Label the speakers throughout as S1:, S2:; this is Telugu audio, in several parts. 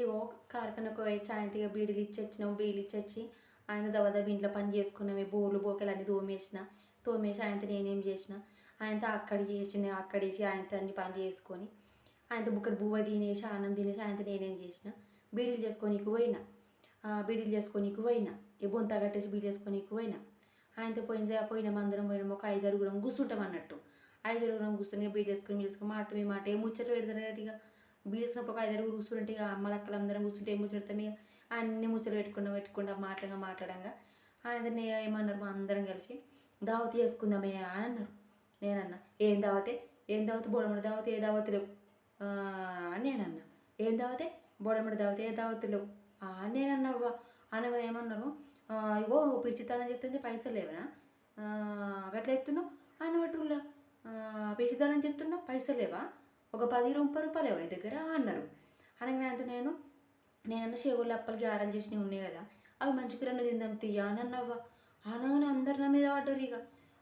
S1: ఇగో కార్ఖానకు పోయి సాయంత్రం బీడీలు ఇచ్చి వచ్చినాం బీడీలు వచ్చి ఆయన దవదబ ఇంట్లో పని చేసుకున్నామే బోర్లు బోకలు అన్నీ తోమేసిన తోమేసి ఆయనతో నేనేం చేసిన? ఆయనతో అక్కడ చేసిన అక్కడ వేసి ఆయనతో అన్ని పని చేసుకొని ఆయనతో బుక్కడు బువ్వ తినేసి అన్నం తినేసి ఆయనతో నేనేం చేసిన? బీడీలు చేసుకోనీకి పోయినా. బీడీలు చేసుకోనీకి పోయినా. ఏ బొంత కట్టేసి బీడీలు చేసుకోనీకి పోయినా. ఆయనతో పోయిన పోయినాం అందరం పోయినాం. ఒక ఐదారుగురం కూర్చుంటాం అన్నట్టు. ఐదారుగురం కూర్చొని బీడీలు చేసుకొని బీడీలు మాట మీ మాట ఏ ముచ్చట పెడతారు కదా ఇక బీడేసినప్పుడు ఒక ఐదారు కూర్చుంటే ఇక అమ్మలక్కలు అందరం కూర్చుంటే ఏం ముచ్చడతాం ఇక? అన్ని ముచ్చట్లు పెట్టుకుండా పెట్టుకుండా మాటలుగా మాట్లాడంగా. ఆయన ఏమన్నారు మా అందరం కలిసి? దావతి చేసుకుందామే అని అన్నారు. నేనన్నా ఏం దావతే? ఏం దావతి? బోడమడి దావతి ఏ దావతి లేవు? ఆ, అని నేనన్నా ఏం దావతే? బోడమడి దావతి ఏ దావతి లేవు? ఆ, అని నేనన్నా అనగా ఏమన్నారు? ఇగో పిచ్చితనం చెప్తుంది పైసలు లేవనా? గట్ల ఎత్తున్నావు? అని పట్టుకులా పిచ్చితనం చెప్తున్నావు పైసలు లేవా? ఒక పది ముప్పై రూపాయలు ఎవరి దగ్గర అన్నారు. అనగానే నేను నేనన్న చెవులు అప్పలకి ఆరెంజ్ చేసినవి ఉన్నాయి కదా అవి మంచిగా రెండు తిందాం తీయ అని అనగానే అందరు నా మీద పడ్డారు ఇక.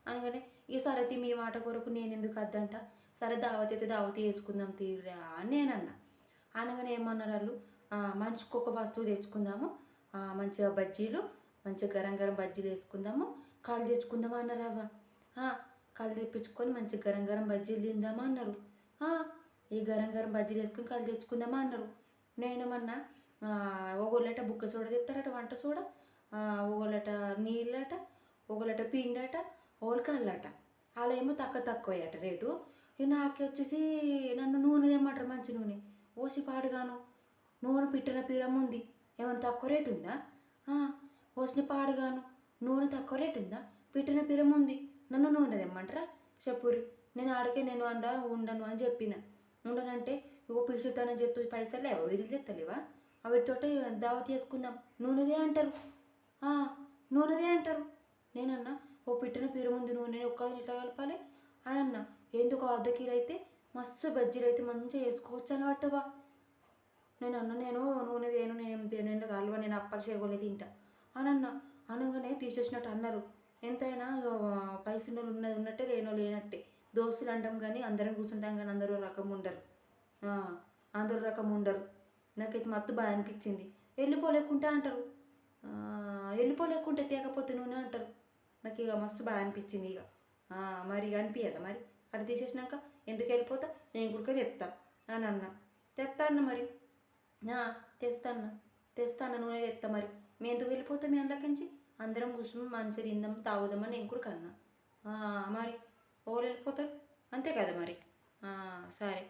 S1: అనగానే ఇక సరే తీ మీ మాట కొరకు నేను ఎందుకు అద్దంట? సరే దావత్ అయితే దావతి వేసుకుందాం తీరా అని నేనన్నా అనగానే ఏమన్నారు వాళ్ళు? "ఆ, మనిషికి ఒక వస్తువు తెచ్చుకుందాము మంచిగా బజ్జీలు మంచిగా గరం గరం బజ్జీలు వేసుకుందాము కాలు తెచ్చుకుందామా అన్నారు అవ్వ కాలు తెప్పించుకొని మంచిగా గరం గరం బజ్జీలు తిందామా అన్నారు ఈ గరం గరం బజ్జీలు వేసుకొని కాలు తెచ్చుకుందామా అన్నారు. నేనేమన్నా ఒకళ్ళట బుక్క సోడ తెస్తారట వంట సోడ ఒకళ్ళట నీళ్ళట ఒకళ్ళట పిండట ఒకళ్ళు కళ్ళట అలా ఏమో తక్కువ తక్కువయ్యట రేటు. ఇక నాకే వచ్చేసి నన్ను నూనె తెమ్మంటారు మంచి నూనె. ఓసి పాడుగాను. నూనె పిట్టన పీరం ఉంది. ఏమైనా తక్కువ రేటు ఉందా? ఆ, ఓసిన పాడుగాను. నూనె తక్కువ రేటు ఉందా? పిట్టిన పీరం ఉంది. నన్ను నూనె తెమ్మంటారా? చెప్పురి నేను ఆడికే నేను అండ ఉండను అని చెప్పిన. ఉండనంటే ఇగో పిలుచుతానని చెప్తూ పైసలు లేవా? వీడికి చెత్తలేవా? అవిటితోటే దావత్ చేసుకుందాం. నూనెదే అంటారు. నూనెదే అంటారు. నేనన్నా ఓ పిట్టిన పేరు ముందు నూనె ఒక్క ఇట్లా కలపాలి అని అన్న. ఎందుకు అర్ధ కీలు అయితే మస్తు బజ్జీలు అయితే మంచిగా వేసుకోవచ్చు అనబట్టవా నేను అన్న నేను నూనె తేను నేను తేను కలవ నేను అప్పలు చేయగలే తింటా అని అన్న. అనగానే తీసేసినట్టు అన్నారు. ఎంతైనా పైసలు ఉన్నది ఉన్నట్టే లేనో లేనట్టే. దోస్తులు అంటాం కానీ అందరం కూర్చుంటాం కానీ అందరూ రకం ఉండరు. అందరూ రకం ఉండరు. నాకైతే మత్తు బాగా అనిపించింది. వెళ్ళిపోలేకుంటే అంటారు. వెళ్ళిపోలేకుంటే తేకపోతే నూనె అంటారు. నాకు ఇక మస్తు బాగా అనిపించింది ఇక. మరి ఇక అనిపించదా మరి? అటు తీసేసినాక ఎందుకు వెళ్ళిపోతా? నేను కూడా తెస్తా అని అన్న. తెస్తా అన్న మరి. ఆ, తెస్తాను తెస్తాను నూనె తెస్తా మరి. మేము ఎందుకు వెళ్ళిపోతాం మీ అందులోకించి అందరం కూర్చుని మంచిగా తిందాం తాగుదామని నేను కూడా కన్నా. మరి ఓళ్ళు వెళ్ళిపోతారు అంతే కదా మరి? సరే.